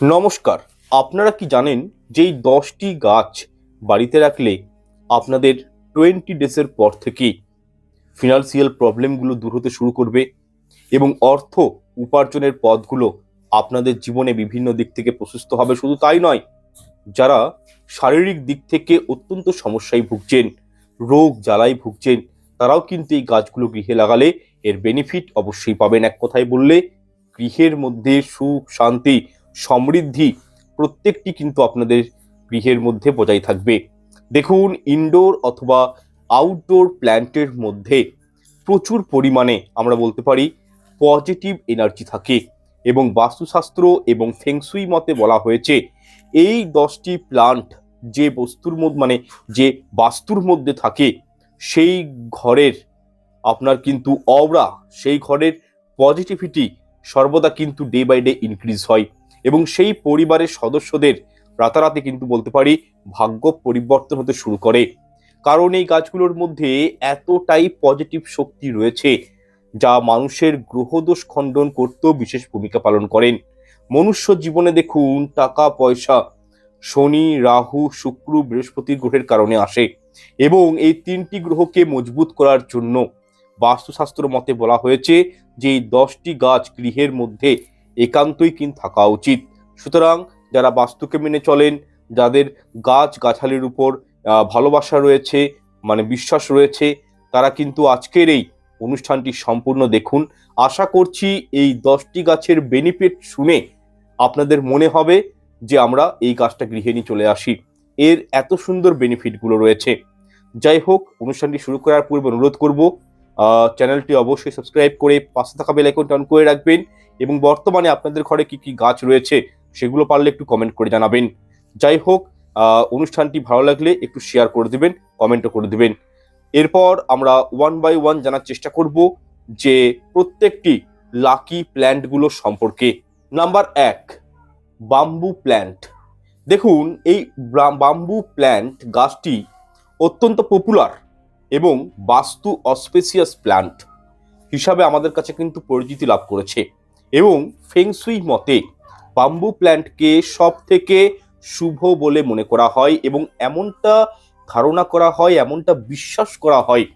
নমস্কার, আপনারা কি জানেন যে এই দশটি গাছ বাড়িতে রাখলে আপনাদের টোয়েন্টি ডেজের পর থেকেই ফিনান্সিয়াল প্রবলেমগুলো দূর হতে শুরু করবে এবং অর্থ উপার্জনের পথগুলো আপনাদের জীবনে বিভিন্ন দিক থেকে প্রশস্ত হবে। শুধু তাই নয়, যারা শারীরিক দিক থেকে অত্যন্ত সমস্যায় ভুগছেন, রোগ জ্বালায় ভুগছেন, তারাও কিন্তু এই গাছগুলো গৃহে লাগালে এর বেনিফিট অবশ্যই পাবেন। এক কথায় বললে, গৃহের মধ্যে সুখ, শান্তি সমৃদ্ধি প্রত্যেকটি কিন্তু আপনাদের গৃহের মধ্যে বজায় থাকবে। দেখুন ইনডোর অথবা আউটডোর প্ল্যান্টের মধ্যে প্রচুর পরিমাণে আমরা বলতে পারি পজিটিভ এনার্জি থাকে এবং বাস্তুশাস্ত্র এবং ফেংসুই মতে বলা হয়েছে, এই দশটি প্লান্ট যে বস্তুর মধ্যে মানে যে বাস্তুর মধ্যে থাকে, সেই ঘরের আপনার কিন্তু অওরা সেই ঘরের পজিটিভিটি সর্বদা কিন্তু ডে বাই ডে ইনক্রিজ হয়। এবং সেই পরিবারের সদস্যদের রাতারাতি কিন্তু বলতে পারি ভাগ্য পরিবর্তন হতে শুরু করে। কারণ এই গাছগুলোর মধ্যে এতটাই পজিটিভ শক্তি রয়েছে যা মানুষের গ্রহদোষ খণ্ডন করতেও বিশেষ ভূমিকা পালন করেন। মনুষ্য জীবনে দেখুন টাকা পয়সা শনি, রাহু, শুক্র, বৃহস্পতি গ্রহের কারণে আসে এবং এই তিনটি গ্রহকে মজবুত করার জন্য বাস্তুশাস্ত্র মতে বলা হয়েছে যে এই দশটি গাছ গৃহের মধ্যে একান্তই কিন্তু থাকা উচিত। সুতরাং যারা বাস্তুকে মেনে চলেন, যাদের গাছ গাছালির উপর ভালোবাসা রয়েছে মানে বিশ্বাস রয়েছে, তারা কিন্তু আজকের এই অনুষ্ঠানটি সম্পূর্ণ দেখুন। আশা করছি এই দশটি গাছের বেনিফিট শুনে আপনাদের মনে হবে যে আমরা এই গাছটা গৃহে নিয়ে চলে আসি। এর এত সুন্দর বেনিফিটগুলো রয়েছে। যাই হোক, অনুষ্ঠানটি শুরু করার পূর্বে অনুরোধ করব চ্যানেলটি অবশ্যই সাবস্ক্রাইব করে পাশে থাকা বেল আইকনটি অন করে রাখবেন এবং বর্তমানে আপনাদের ঘরে কি কি গাছ রয়েছে সেগুলো পারলে একটু কমেন্ট করে জানাবেন। যাই হোক অনুষ্ঠানটি ভালো লাগলে একটু শেয়ার করে দিবেন কমেন্টও করে দিবেন। এরপর আমরা ওয়ান বাই ওয়ান জানার চেষ্টা করব যে প্রত্যেকটি লাকি প্ল্যান্টগুলো সম্পর্কে। নাম্বার এক বাম্বু প্ল্যান্ট দেখুন, এই বাম্বু প্ল্যান্ট গাছটি অত্যন্ত পপুলার এবং বাস্তু অস্পেসিয়াস প্ল্যান্ট হিসাবে আমাদের কাছে কিন্তু পরিচিতি লাভ করেছে। এবং ফেংসুই মতে বাম্বু প্ল্যান্টকে সব থেকে শুভ বলে মনে করা হয় এবং এমনটা ধারণা করা হয়, এমনটা বিশ্বাস করা হয়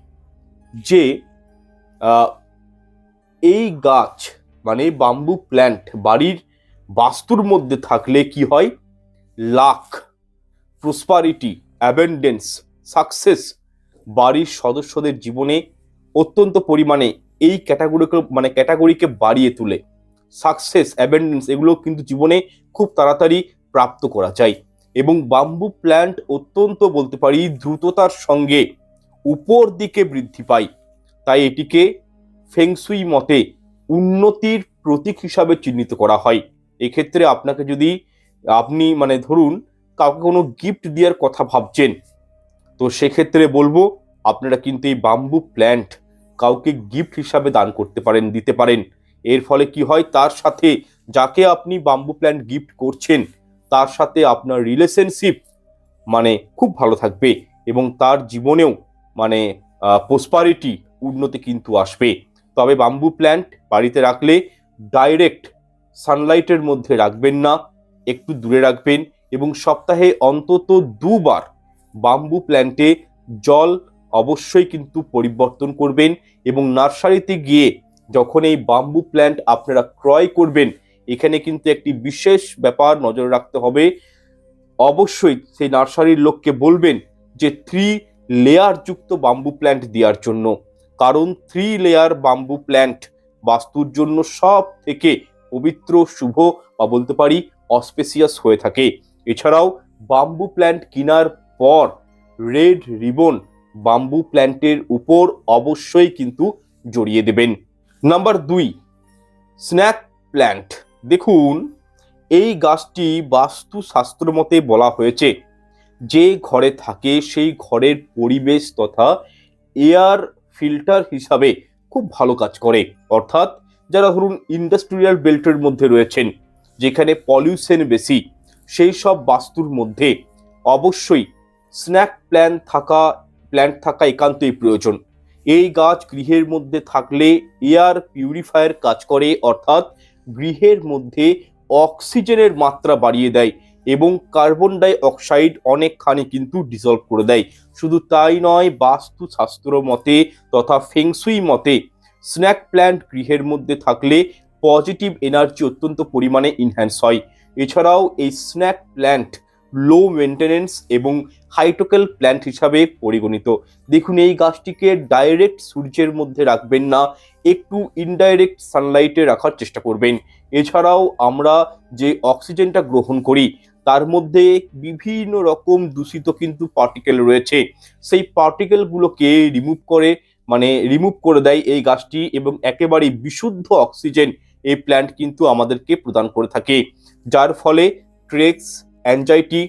যে এই গাছ মানে বাম্বু প্ল্যান্ট বাড়ির বাস্তুর মধ্যে থাকলে কি হয়? লাখ, প্রসপারিটি, অ্যাবেন্ডেন্স, সাকসেস বাড়ির সদস্যদের জীবনে অত্যন্ত পরিমাণে এই ক্যাটাগরিকে মানে ক্যাটাগরিকে বাড়িয়ে তোলে। সাকসেস অ্যাবেন্ডেন্স এগুলো কিন্তু জীবনে খুব তাড়াতাড়ি প্রাপ্ত করা যায়। এবং বাম্বু প্ল্যান্ট অত্যন্ত বলতে পারি দ্রুততার সঙ্গে উপর দিকে বৃদ্ধি পায়। তাই এটিকে ফেংসুই মতে উন্নতির প্রতীক হিসাবে চিহ্নিত করা হয়। এক্ষেত্রে আপনাকে যদি আপনি মানে ধরুন, কাউকে কোনো গিফট দেওয়ার কথা ভাবছেন তো সেক্ষেত্রে বলব, আপনারা কিন্তু এই বাম্বু প্ল্যান্ট কাউকে গিফট হিসাবে দান করতে পারেন, দিতে পারেন। এর ফলে কি হয়? তার সাথে যাকে আপনি বাম্বু প্ল্যান্ট গিফট করছেন, তার সাথে আপনার রিলেশনশিপ মানে খুব ভালো থাকবে এবং তার জীবনেও মানে প্রসপারিটি উন্নতি কিন্তু আসবে। তবে বাম্বু প্ল্যান্ট বাড়িতে রাখলে ডাইরেক্ট সানলাইটের মধ্যে রাখবেন না, একটু দূরে রাখবেন এবং সপ্তাহে অন্তত দুবার বাম্বু প্ল্যান্টে জল অবশ্যই কিন্তু পরিবর্তন করবেন এবং নার্সারিতে গিয়ে যখন এই বাম্বু প্ল্যান্ট আপনারা ক্রয় করবেন, এখানে কিন্তু একটি বিশেষ ব্যাপার নজর রাখতে হবে। অবশ্যই সেই নার্সারির লোককে বলবেন যে থ্রি লেয়ার যুক্ত বাম্বু প্ল্যান্ট দেওয়ার জন্য। কারণ থ্রি লেয়ার বাম্বু প্ল্যান্ট বাস্তুর জন্য সব থেকে পবিত্র, শুভ বা বলতে পারি অস্পেসিয়াস হয়ে থাকে। এছাড়াও বাম্বু প্ল্যান্ট কেনার পর রেড রিবন বাম্বু প্ল্যান্টের উপর অবশ্যই কিন্তু জড়িয়ে দেবেন। নাম্বার দুই, স্ন্যাক প্ল্যান্ট। দেখুন, এই গাছটি বাস্তুশাস্ত্র মতে বলা হয়েছে, যে ঘরে থাকে সেই ঘরের পরিবেশ তথা এয়ার ফিল্টার হিসাবে খুব ভালো কাজ করে। অর্থাৎ যারা ধরুন ইন্ডাস্ট্রিয়াল বেল্টের মধ্যে রয়েছেন, যেখানে পলিউশন বেশি, সেই সব বাস্তুর মধ্যে অবশ্যই স্ন্যাক প্ল্যান থাকা, প্ল্যান্ট থাকা একান্তই প্রয়োজন। এই গাছ গৃহের মধ্যে থাকলে এয়ার পিউরিফায়ার কাজ করে, অর্থাৎ গৃহের মধ্যে অক্সিজেনের মাত্রা বাড়িয়ে দেয় এবং কার্বন ডাই অক্সাইড অনেকখানি কিন্তু ডিজলভ করে দেয়। শুধু তাই নয় বাস্তু শাস্ত্র মতে তথা ফেংসুই মতে স্ন্যাক প্ল্যান্ট গৃহের মধ্যে থাকলে পজিটিভ এনার্জি অত্যন্ত পরিমাণে ইনহ্যান্স হয়। এছাড়াও এই স্ন্যাক প্ল্যান্ট লো মেনটেনেন্স এবং হাইটোকেল প্ল্যান্ট হিসাবে পরিগণিত। দেখুন, এই গাছটিকে ডাইরেক্ট সূর্যের মধ্যে রাখবেন না, একটু ইনডাইরেক্ট সানলাইটে রাখার চেষ্টা করবেন। এছাড়াও আমরা যে অক্সিজেনটা গ্রহণ করি, তার মধ্যে বিভিন্ন রকম দূষিত কিন্তু পার্টিকেল রয়েছে। সেই পার্টিকেলগুলোকে রিমুভ করে মানে রিমুভ করে দেয় এই গাছটি এবং একেবারেই বিশুদ্ধ অক্সিজেন এই প্ল্যান্ট কিন্তু আমাদেরকে প্রদান করে থাকে। যার ফলে ট্রেক্স অ্যাংজাইটি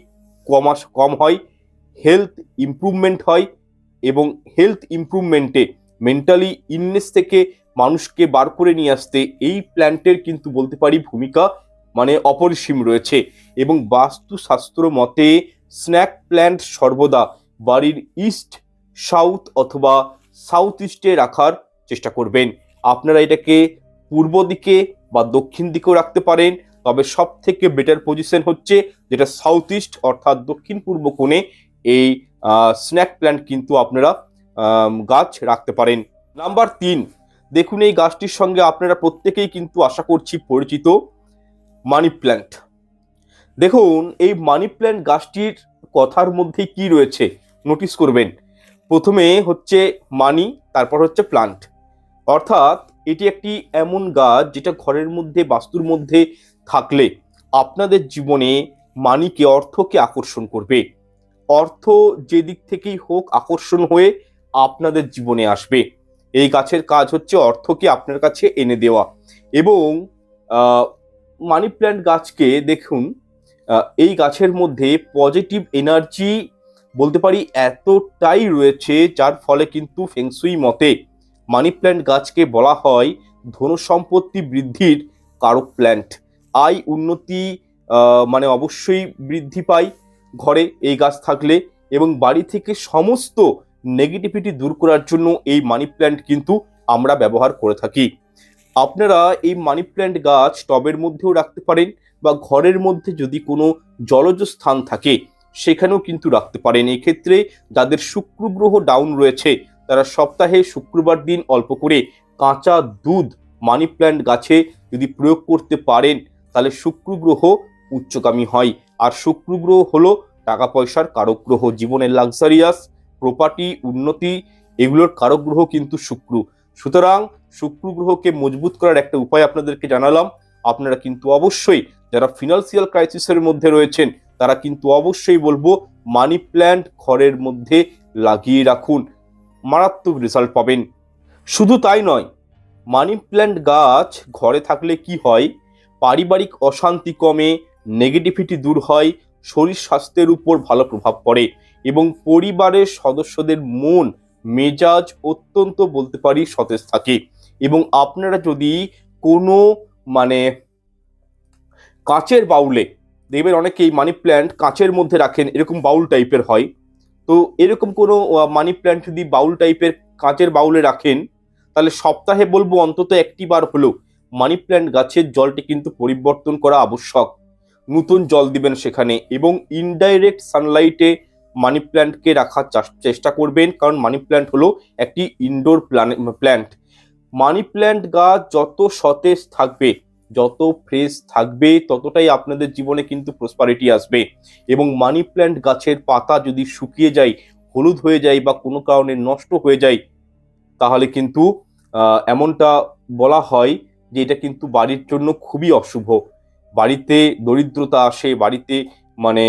কমাস কম হয় হেলথ ইমপ্রুভমেন্ট হয় এবং হেলথ ইমপ্রুভমেন্টে মেন্টালি ইলনেস থেকে মানুষকে বার করে নিয়ে আসতে এই প্ল্যান্টের কিন্তু বলতে পারি ভূমিকা মানে অপরিসীম রয়েছে এবং বাস্তুশাস্ত্র মতে স্ন্যাক প্ল্যান্ট সর্বদা বাড়ির ইস্ট সাউথ অথবা সাউথ ইস্টে রাখার চেষ্টা করবেন। আপনারা এটাকে পূর্ব দিকে বা দক্ষিণ দিকেও রাখতে পারেন তবে সব থেকে বেটার পজিশন হচ্ছে যেটা সাউথ ইস্ট অর্থাৎ দক্ষিণ পূর্ব কোণে এই স্ন্যাক প্ল্যান্ট কিন্তু আপনারা গাছ রাখতে পারেন। নাম্বার তিন, দেখুন এই গাছটির সঙ্গে আপনারা প্রত্যেকেই কিন্তু আশা করছি পরিচিত মানি প্ল্যান্ট দেখুন, এই মানি প্ল্যান্ট গাছটির কথার মধ্যে কি রয়েছে? নোটিস করবেন। প্রথমে হচ্ছে মানি তারপর হচ্ছে প্লান্ট অর্থাৎ এটি একটি এমন গাছ যেটা ঘরের মধ্যে, বাস্তুর মধ্যে থাকলে আপনাদের জীবনে মানিকে অর্থকে আকর্ষণ করবে। অর্থ যে দিক থেকেই হোক আকর্ষণ হয়ে আপনাদের জীবনে আসবে। এই গাছের কাজ হচ্ছে অর্থকে আপনার কাছে এনে দেওয়া এবং মানি প্ল্যান্ট গাছকে দেখুন এই গাছের মধ্যে পজিটিভ এনার্জি বলতে পারি এতটাই রয়েছে যার ফলে কিন্তু ফেংসুই মতে মানি প্ল্যান্ট গাছকে বলা হয় ধন সম্পত্তি বৃদ্ধির কারক প্ল্যান্ট আয় উন্নতি মানে অবশ্যই বৃদ্ধি পায় ঘরে এই গাছ থাকলে এবং বাড়ি থেকে সমস্ত নেগেটিভিটি দূর করার জন্য এই মানি প্ল্যান্ট কিন্তু আমরা ব্যবহার করে থাকি। আপনারা এই মানি প্ল্যান্ট গাছ টবের মধ্যেও রাখতে পারেন বা ঘরের মধ্যে যদি কোনো জলজ স্থান থাকে, সেখানেও কিন্তু রাখতে পারেন। এই ক্ষেত্রে যাদের শুক্র গ্রহ ডাউন রয়েছে, তারা সপ্তাহে শুক্রবার দিন অল্প করে কাঁচা দুধ মানি প্ল্যান্ট গাছে যদি প্রয়োগ করতে পারেন তাহলে শুক্র গ্রহ উচ্চগামী হয়। আর শুক্র গ্রহ হলো টাকা পয়সার কারক গ্রহ জীবনের লাক্সারিয়াস প্রপার্টি উন্নতি, এগুলোর কারক গ্রহ কিন্তু শুক্র। সুতরাং শুক্র গ্রহকে মজবুত করার একটা উপায় আপনাদেরকে জানালাম। আপনারা কিন্তু অবশ্যই যারা ফিনান্সিয়াল ক্রাইসিসের মধ্যে রয়েছেন, তারা কিন্তু অবশ্যই বলব মানি প্ল্যান্ট ঘরের মধ্যে লাগিয়ে রাখুন। মারাত্মক রেজাল্ট পাবেন। শুধু তাই নয় মানি প্ল্যান্ট গাছ ঘরে থাকলে কি হয়? পারিবারিক অশান্তি কমে নেগেটিভিটি দূর হয়, শরীর স্বাস্থ্যের উপর ভালো প্রভাব পড়ে এবং পরিবারের সদস্যদের মন, মেজাজ অত্যন্ত বলতে পারি সতেজ থাকে এবং আপনারা যদি কোনো মানে কাঁচের বাউলে, দেখবেন অনেকেই মানি প্ল্যান্ট কাঁচের মধ্যে রাখেন, এরকম বাউল টাইপের হয়। তো এরকম কোনো মানি প্ল্যান্ট যদি বাউল টাইপের কাঁচের বাউলে রাখেন, তাহলে সপ্তাহে বলব অন্তত একটি বার হলেও মানি প্ল্যান্ট গাছের জলটি কিন্তু পরিবর্তন করা আবশ্যক। নতুন জল দিবেন সেখানে এবং ইনডাইরেক্ট সানলাইটে মানি প্ল্যান্টকে রাখার চেষ্টা করবেন। কারণ মানি প্ল্যান্ট হলো একটি ইনডোর প্ল্যান্ট মানি প্ল্যান্ট গাছ যত সতেজ থাকবে, যত ফ্রেশ থাকবে, ততটাই আপনাদের জীবনে কিন্তু প্রসপারিটি আসবে। এবং মানি প্ল্যান্ট গাছের পাতা যদি শুকিয়ে যায়, হলুদ হয়ে যায় বা কোনো কারণে নষ্ট হয়ে যায়, তাহলে কিন্তু এমনটা বলা হয় যে এটা কিন্তু বাড়ির জন্য খুবই অশুভ। বাড়িতে দরিদ্রতা আসে, বাড়িতে মানে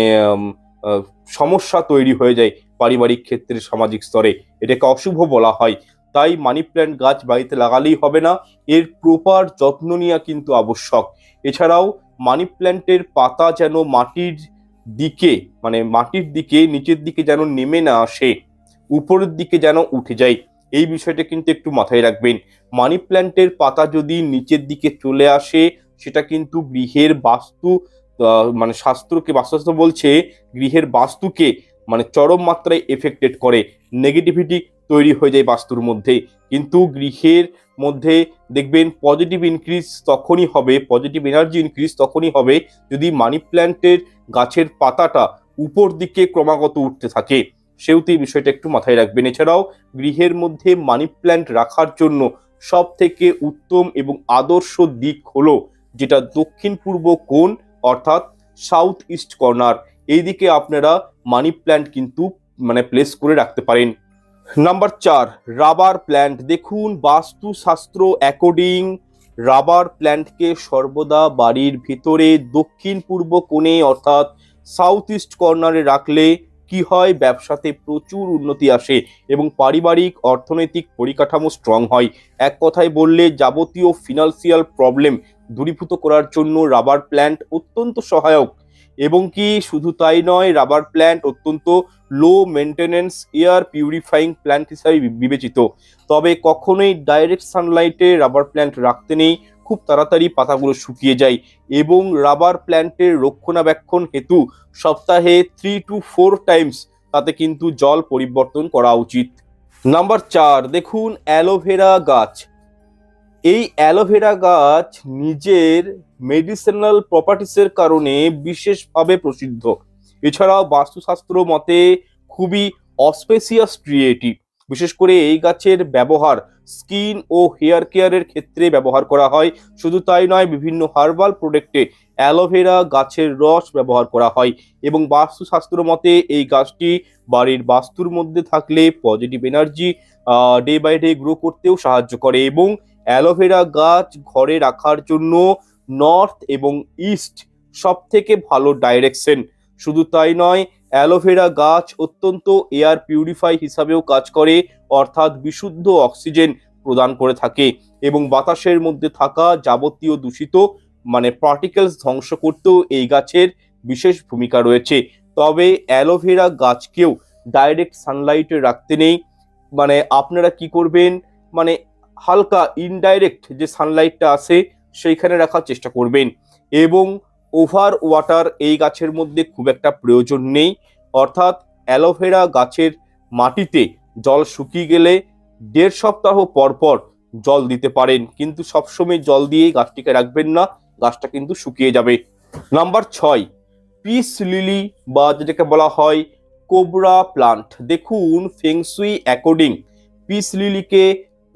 সমস্যা তৈরি হয়ে যায় পারিবারিক ক্ষেত্রে, সামাজিক স্তরে। এটাকে অশুভ বলা হয়। তাই মানি প্ল্যান্ট গাছ বাড়িতে লাগালেই হবে না। এর প্রপার যত্ন নেওয়া কিন্তু আবশ্যক। এছাড়াও মানি প্ল্যান্টের পাতা যেন মাটির দিকে মানে মাটির দিকে, নিচের দিকে যেন নেমে না আসে, উপরের দিকে যেন উঠে যায়। এই বিষয়টা কিন্তু একটু মাথায় রাখবেন। মানি প্ল্যান্টের পাতা যদি নিচের দিকে চলে আসে, সেটা কিন্তু গৃহের বাস্তু মানে শাস্ত্রকে বাস্তুশাস্ত্র বলছে গৃহের বাস্তুকে মানে চরম মাত্রায় এফেক্টেড করে। নেগেটিভিটি তৈরি হয়ে যায় বাস্তুর মধ্যে। কিন্তু গৃহের মধ্যে দেখবেন পজিটিভ ইনক্রিজ তখনই হবে পজিটিভ এনার্জি ইনক্রিজ তখনই হবে যদি মানি প্ল্যান্টের গাছের পাতাটা উপর দিকে ক্রমাগত উঠতে থাকে। সেহেতু এই বিষয়টা একটু মাথায় রাখবেন। এছাড়াও গৃহের মধ্যে মানি প্ল্যান্ট রাখার জন্য সব থেকে উত্তম এবং আদর্শ দিক হলো যেটা দক্ষিণ পূর্ব কোণ অর্থাৎ সাউথ ইস্ট কর্নার এই দিকে আপনারা মানি প্ল্যান্ট কিন্তু মানে প্লেস করে রাখতে পারেন। নাম্বার চার রাবার প্ল্যান্ট দেখুন, বাস্তুশাস্ত্র অ্যাকর্ডিং রাবার প্ল্যান্টকে সর্বদা বাড়ির ভিতরে দক্ষিণ পূর্ব কোণে অর্থাৎ সাউথ ইস্ট কর্নারে রাখলে কি হয়, ব্যবসাতে প্রচুর উন্নতি আসে এবং পারিবারিক, অর্থনৈতিক পরিকাঠামো স্ট্রং হয়। এক কথায় বললে, যাবতীয় ফিনান্সিয়াল প্রবলেম দূরীভূত করার জন্য রাবার প্ল্যান্ট অত্যন্ত সহায়ক। এবং কি, শুধু তাই নয় রাবার প্ল্যান্ট অত্যন্ত low maintenance air purifying plant হিসাবে বিবেচিত। তবে কখনোই ডাইরেক্ট সানলাইটে রাবার প্ল্যান্ট রাখতে নেই। খুব তাড়াতাড়ি পাতাগুলো শুকিয়ে যায় এবং রাবার প্ল্যান্টের রক্ষণাবেক্ষণ হেতু সপ্তাহে থ্রি টু ফোর টাইমস তাতে কিন্তু জল পরিবর্তন করা উচিত। নাম্বার চার, দেখুন অ্যালোভেরা গাছ। এই অ্যালোভেরা গাছ নিজের মেডিসিনাল প্রপার্টিসের কারণে বিশেষভাবে প্রসিদ্ধ। এছাড়াও বাস্তুশাস্ত্র মতে খুবই অস্পেসিয়াস ট্রিয়েটি বিশেষ করে এই গাছের ব্যবহার, স্কিন ও হেয়ার কেয়ারের ক্ষেত্রে ব্যবহার করা হয়। শুধু তাই নয়, বিভিন্ন হার্বাল প্রোডাক্টে অ্যালোভেরা গাছের রস ব্যবহার করা হয় এবং বাস্তুশাস্ত্র মতে এই গাছটি বাড়ির বাস্তুর মধ্যে থাকলে positive energy day by day grow করতেও সাহায্য করে এবং অ্যালোভেরা গাছ ঘরে রাখার জন্য নর্থ এবং ইস্ট সব থেকে ভালো ডাইরেকশন শুধু তাই নয় অ্যালোভেরা গাছ অত্যন্ত এয়ার পিউরিফাই হিসাবেও কাজ করে, অর্থাৎ বিশুদ্ধ অক্সিজেন প্রদান করে থাকে এবং বাতাসের মধ্যে থাকা যাবতীয় দূষিত মানে পার্টিকেলস ধ্বংস করতেও এই গাছের বিশেষ ভূমিকা রয়েছে। তবে অ্যালোভেরা গাছকেও ডাইরেক্ট সানলাইটে রাখতে নেই। মানে আপনারা কি করবেন? মানে হালকা ইনডাইরেক্ট যে সানলাইটটা আসে, সেইখানে রাখার চেষ্টা করবেন। এবং ওভার ওয়াটার এই গাছের মধ্যে খুব একটা প্রয়োজন নেই। অর্থাৎ অ্যালোভেরা গাছের মাটিতে জল শুকিয়ে গেলে দেড় সপ্তাহ পর পর জল দিতে পারেন। কিন্তু সবসময় জল দিয়ে গাছটিকে রাখবেন না, গাছটা কিন্তু শুকিয়ে যাবে। নাম্বার ছয়, পিস লিলি বা যেটাকে বলা হয় কোবরা প্লান্ট। দেখুন ফেংসুই অ্যাকর্ডিং পিস লিলিকে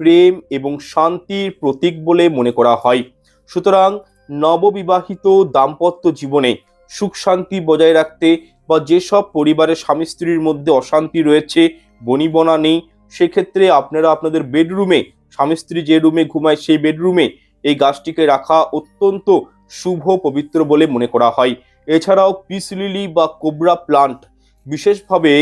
প্রেম এবং শান্তির প্রতীক বলে মনে করা হয়। সুতরাং নববিবাহিত দাম্পত্য জীবনে সুখ শান্তি বজায় রাখতে বা যেসব পরিবারের স্বামী স্ত্রীর মধ্যে অশান্তি রয়েছে, বনিবনা নেই, সেক্ষেত্রে আপনারা আপনাদের বেডরুমে, স্বামী স্ত্রী যে রুমে ঘুমায় সেই বেডরুমে এই গাছটিকে রাখা অত্যন্ত শুভ, পবিত্র বলে মনে করা হয়। এছাড়াও পিস লিলি বা কোবরা প্লান্ট, বিশেষভাবে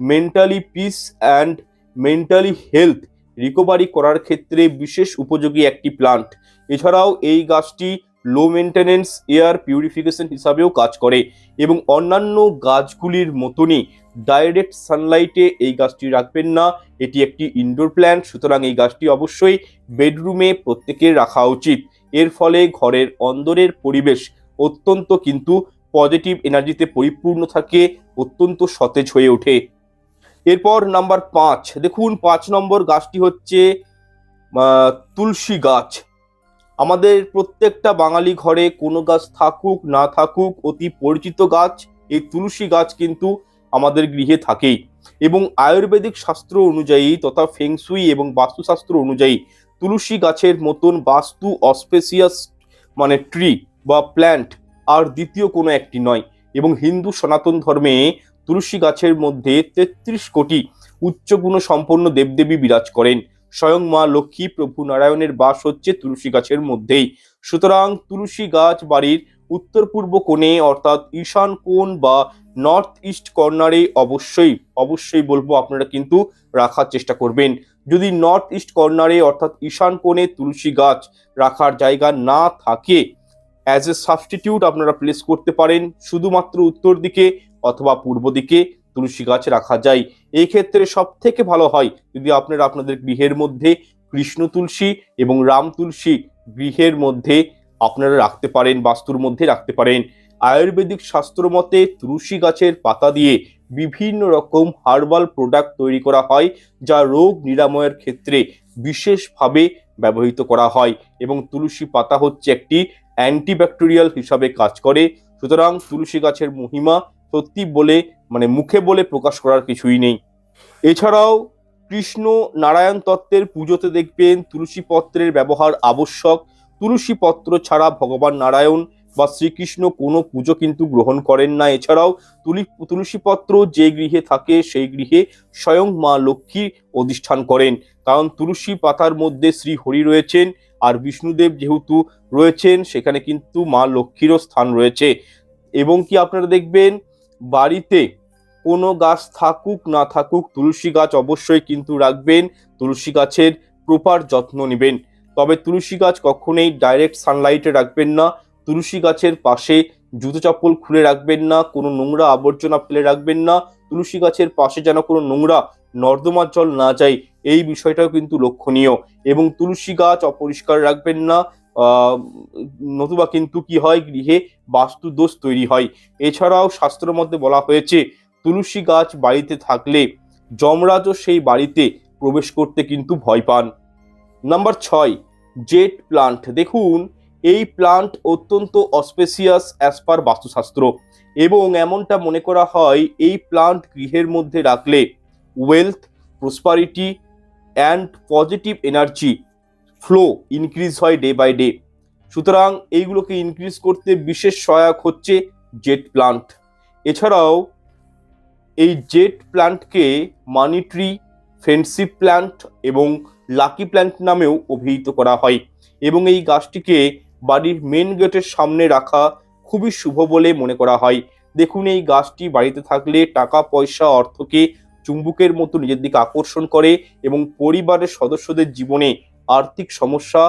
mentally peace and mentally health recovery করার ক্ষেত্রে বিশেষ উপযোগী একটি প্লান্ট। এছাড়াও এই গাছটি লো মেনটেনেন্স এয়ার পিউরিফিকেশন হিসাবেও কাজ করে এবং অন্যান্য গাছগুলির মতনই ডাইরেক্ট সানলাইটে এই গাছটি রাখবেন না। এটি একটি ইনডোর প্ল্যান্ট সুতরাং এই গাছটি অবশ্যই বেডরুমে প্রত্যেকের রাখা উচিত। এর ফলে ঘরের অন্দরের পরিবেশ অত্যন্ত কিন্তু পজিটিভ এনার্জিতে পরিপূর্ণ থাকে, অত্যন্ত সতেজ হয়ে ওঠে। এরপর নাম্বার পাঁচ, দেখুন পাঁচ নম্বর গাছটি হচ্ছে তুলসী গাছ। আমাদের প্রত্যেকটা বাঙালি ঘরে কোনো গাছ থাকুক, না থাকুক, অতি পরিচিত গাছ, এই তুলসী গাছ কিন্তু আমাদের গৃহে থাকেই। এবং আয়ুর্বেদিক শাস্ত্র অনুযায়ী তথা ফেংসুই এবং বাস্তুশাস্ত্র অনুযায়ী তুলসী গাছের মতন বাস্তু, অস্পেসিয়াস মানে ট্রি বা প্ল্যান্ট আর দ্বিতীয় কোনো একটি নয়। এবং হিন্দু সনাতন ধর্মে তুলসী গাছের মধ্যে তেত্রিশ কোটি উচ্চগুণ সম্পন্ন দেবদেবী বিরাজ করেন। স্বয়ং মা লক্ষ্মী প্রভু নারায়ণের বাস হচ্ছে তুলসী গাছের মধ্যেই। সুতরাং তুলসী গাছ বাড়ির উত্তর পূর্ব কোণে, অর্থাৎ ঈশান কোণ বা নর্থ ইস্ট কর্নারে অবশ্যই অবশ্যই বলব আপনারা কিন্তু রাখার চেষ্টা করবেন। যদি নর্থ ইস্ট কর্নারে, অর্থাৎ ঈশান কোণে তুলসী গাছ রাখার জায়গা না থাকে অ্যাজ এ সাবস্টিটিউট আপনারা প্লেস করতে পারেন, শুধুমাত্র উত্তর দিকে অথবা পূর্ব দিকে। তুলসী গাছ রাখা যায়। এই ক্ষেত্রে সব থেকে ভালো হয় যদি আপনারা আপনাদের গৃহের মধ্যে কৃষ্ণ তুলসী এবং রাম তুলসী গৃহের মধ্যে আপনারা রাখতে পারেন, বাস্তুর মধ্যে রাখতে পারেন। আয়ুর্বেদিক শাস্ত্র মতে তুলসী গাছের পাতা দিয়ে বিভিন্ন রকম হার্বাল প্রোডাক্ট তৈরি করা হয়, যা রোগ নিরাময়ের ক্ষেত্রে বিশেষভাবে ব্যবহৃত করা হয় এবং তুলসী পাতা হচ্ছে একটি অ্যান্টিব্যাকটেরিয়াল হিসাবে কাজ করে। সুতরাং তুলসী গাছের মহিমা সত্যি বলে মানে মুখে বলে প্রকাশ করার কিছুই নেই। এছাড়াও কৃষ্ণ নারায়ণ তত্ত্বের পুজোতে দেখবেন তুলসী পত্রের ব্যবহার আবশ্যক। তুলসী পত্র ছাড়া ভগবান নারায়ণ বা শ্রীকৃষ্ণ কোনো পুজো কিন্তু গ্রহণ করেন না। এছাড়াও তুলি, তুলসী পত্র যে গৃহে থাকে সেই গৃহে স্বয়ং মা লক্ষ্মী অধিষ্ঠান করেন। কারণ তুলসী পাতার মধ্যে শ্রী হরি রয়েছেন আর বিষ্ণুদেব যেহেতু রয়েছেন, সেখানে কিন্তু মা লক্ষ্মীরও স্থান রয়েছে। এবং কি আপনারা দেখবেন বাড়িতে কোনো গাছ থাকুক, না থাকুক, তুলসী গাছ অবশ্যই কিন্তু রাখবেন। তুলসী গাছের প্রপার যত্ন নেবেন। তবে তুলসী গাছ কখনোই ডাইরেক্ট সানলাইটে রাখবেন না। তুলসী গাছের পাশে জুতো চপ্পল খুলে রাখবেন না, কোনো নোংরা আবর্জনা ফেলে রাখবেন না। তুলসী গাছের পাশে যেন কোনো নোংরা নর্দমার জল না যায়, এই বিষয়টাও কিন্তু লক্ষণীয়। এবং তুলসী গাছ অপরিষ্কার রাখবেন না। নতুবা কিন্তু কি হয়? গৃহে বাস্তু দোষ তৈরি হয়। এছাড়াও শাস্ত্রের মধ্যে বলা হয়েছে, তুলসী গাছ বাড়িতে থাকলে যমরাজও সেই বাড়িতে প্রবেশ করতে কিন্তু ভয় পান। নাম্বার ছয়, জেট প্লান্ট। দেখুন, এই প্লান্ট অত্যন্ত অস্পেসিয়াস অ্যাজ পার বাস্তুশাস্ত্র এবং এমনটা মনে করা হয়, এই প্লান্ট গৃহের মধ্যে রাখলে wealth prosperity and positive energy flow increase হয় ডে বাই ডে সুতরাং এইগুলোকে ইনক্রিজ করতে বিশেষ সহায়ক হচ্ছে জেট প্লান্ট এছাড়াও এই জেট প্লান্টকে মানি ট্রি ফ্রেন্ডশিপ প্ল্যান্ট এবং লাকি প্ল্যান্ট নামেও অভিহিত করা হয় এবং এই গাছটিকে বাড়ির মেন গেটের সামনে রাখা খুবই শুভ বলে মনে করা হয়। দেখুন, এই গাছটি বাড়িতে থাকলে টাকা, পয়সা, অর্থকে চুম্বুকের মতো নিজের দিকে আকর্ষণ করে এবং পরিবারের সদস্যদের জীবনে আর্থিক সমস্যা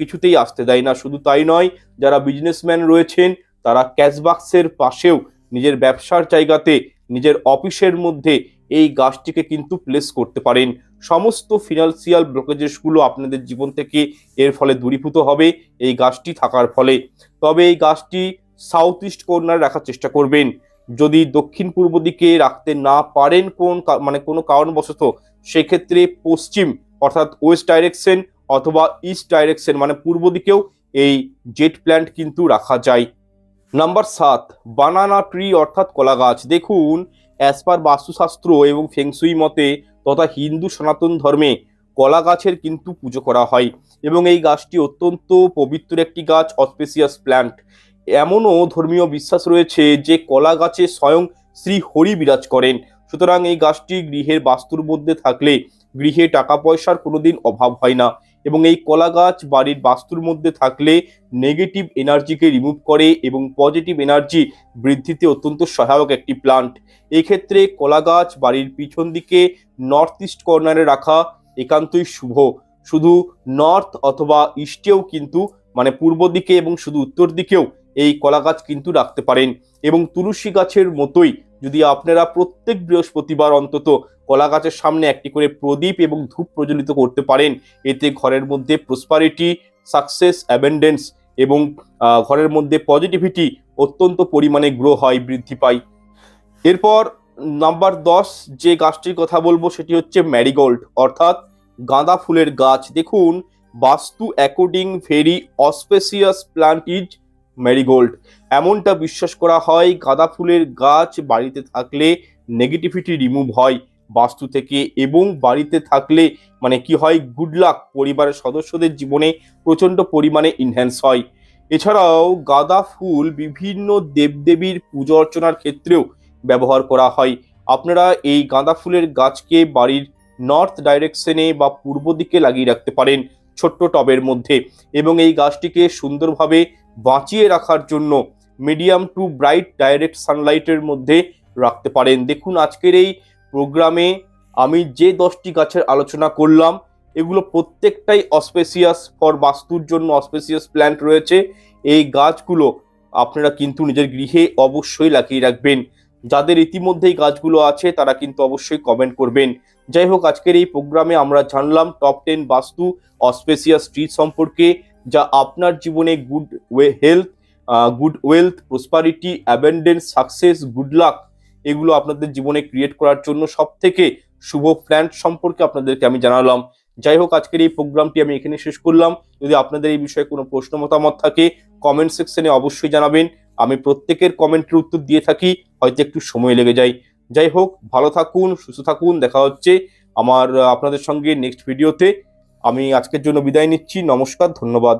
কিছুতেই আসতে দেয় না। শুধু তাই নয়, যারা বিজনেসম্যান রয়েছেন, তারা ক্যাশবাক্সের পাশেও নিজের ব্যবসার জায়গাতে, নিজের অফিসের মধ্যে এই গাছটিকে কিন্তু প্লেস করতে পারেন। সমস্ত ফিনান্সিয়াল ব্লকেজেসগুলো আপনাদের জীবন থেকে এর ফলে দূরীভূত হবে এই গাছটি থাকার ফলে। তবে এই গাছটি সাউথ ইস্ট কর্নার রাখার চেষ্টা করবেন। যদি দক্ষিণ পূর্ব দিকে রাখতে না পারেন কোন মানে কোনো কারণবশত, সেক্ষেত্রে পশ্চিম, অর্থাৎ ওয়েস্ট ডাইরেকশন অথবা ইস্ট ডাইরেকশন মানে পূর্ব দিকেও এই জেট প্ল্যান্ট কিন্তু রাখা যায়। নাম্বার সাত বানানা ট্রি অর্থাৎ কলা গাছ। দেখুন অ্যাজ পার বাস্তুশাস্ত্র এবং ফেংসুই মতে তথা হিন্দু সনাতন ধর্মে কলা গাছের কিন্তু পুজো করা হয় এবং এই গাছটি অত্যন্ত পবিত্র একটি গাছ অস্পেসিয়াস প্ল্যান্ট এমনও ধর্মীয় বিশ্বাস রয়েছে যে কলা গাছে স্বয়ং শ্রী হরি বিরাজ করেন। সুতরাং এই গাছটি গৃহের বাস্তুর মধ্যে থাকলে গৃহে টাকা পয়সার কোনোদিন অভাব হয় না। এবং এই কলা গাছ বাড়ির বাস্তুর মধ্যে থাকলে নেগেটিভ এনার্জিকে রিমুভ করে এবং পজিটিভ এনার্জি বৃদ্ধিতে অত্যন্ত সহায়ক একটি প্লান্ট এক্ষেত্রে কলা গাছ বাড়ির পিছন দিকে নর্থ ইস্ট কর্নারে রাখা একান্তই শুভ। শুধু নর্থ অথবা ইস্টেও কিন্তু মানে পূর্ব দিকে এবং শুধু উত্তর দিকেও এই কলা গাছ কিন্তু রাখতে পারেন। এবং তুলসী গাছের মতোই যদি আপনারা প্রত্যেক বৃহস্পতিবার অন্তত কলা গাছের সামনে একটি করে প্রদীপ এবং ধূপ প্রজ্বলিত করতে পারেন, এতে ঘরের মধ্যে প্রসপারিটি সাকসেস অ্যাবেন্ডেন্স এবং ঘরের মধ্যে পজিটিভিটি অত্যন্ত পরিমাণে গ্রো হয়, বৃদ্ধি পায়। এরপর নাম্বার দশ যে গাছটির কথা বলব সেটি হচ্ছে ম্যারিগোল্ড অর্থাৎ গাঁদা ফুলের গাছ। দেখুন, vastu according very auspicious plant is marigold এমনটা বিশ্বাস করা হয়, গাঁদা ফুলের গাছ বাড়িতে থাকলে নেগেটিভিটি রিমুভ হয় বাস্তু থেকে এবং বাড়িতে থাকলে মানে কি হয় গুড লাক পরিবারের সদস্যদের জীবনে প্রচণ্ড পরিমাণে ইনহ্যান্স হয়। এছাড়াও গাঁদা ফুল বিভিন্ন দেবদেবীর পুজো অর্চনার ক্ষেত্রেও ব্যবহার করা হয়। আপনারা এই গাঁদা ফুলের গাছকে বাড়ির নর্থ ডাইরেকশনে বা পূর্ব দিকে লাগিয়ে রাখতে পারেন ছোট্ট টবের মধ্যে এবং এই গাছটিকে সুন্দরভাবে বাঁচিয়ে রাখার জন্য মিডিয়াম টু ব্রাইট ডাইরেক্ট সানলাইটের মধ্যে রাখতে পারেন। দেখুন আজকের এই প্রোগ্রামে আমি যে দশটি গাছের আলোচনা করলাম, এগুলো প্রত্যেকটাই অস্পেসিয়াস ফর বাস্তুর জন্য অস্পেসিয়াস প্ল্যান্ট রয়েছে। এই গাছগুলো আপনারা কিন্তু নিজের গৃহে অবশ্যই লাগিয়ে রাখবেন। যাদের ইতিমধ্যেই গাছগুলো আছে, তারা কিন্তু অবশ্যই কমেন্ট করবেন। যাই হোক, আজকের এই প্রোগ্রামে আমরা জানলাম টপ টেন বাস্তু অস্পেসিয়াস ট্রি সম্পর্কে। যা আপনার জীবনে good way health good wealth prosperity abundance success good luck এগুলো আপনাদের জীবনে ক্রিয়েট করার জন্য সব থেকে শুভ প্ল্যান সম্পর্কে আপনাদেরকে আমি জানালাম। যাই হোক, আজকের এই প্রোগ্রামটি আমি এখানে শেষ করলাম। যদি আপনাদের এই বিষয়ে কোনো প্রশ্ন, মতামত থাকে কমেন্ট সেকশনে অবশ্যই জানাবেন। আমি প্রত্যেকের কমেন্টের উত্তর দিয়ে থাকি, হয়তো একটু সময় লেগে যায়। যাই হোক, ভালো থাকুন, সুস্থ থাকুন, দেখা হচ্ছে আমার, আপনাদের সঙ্গে নেক্সট ভিডিওতে আমি আজকের জন্য বিদায় নিচ্ছি নমস্কার ধন্যবাদ।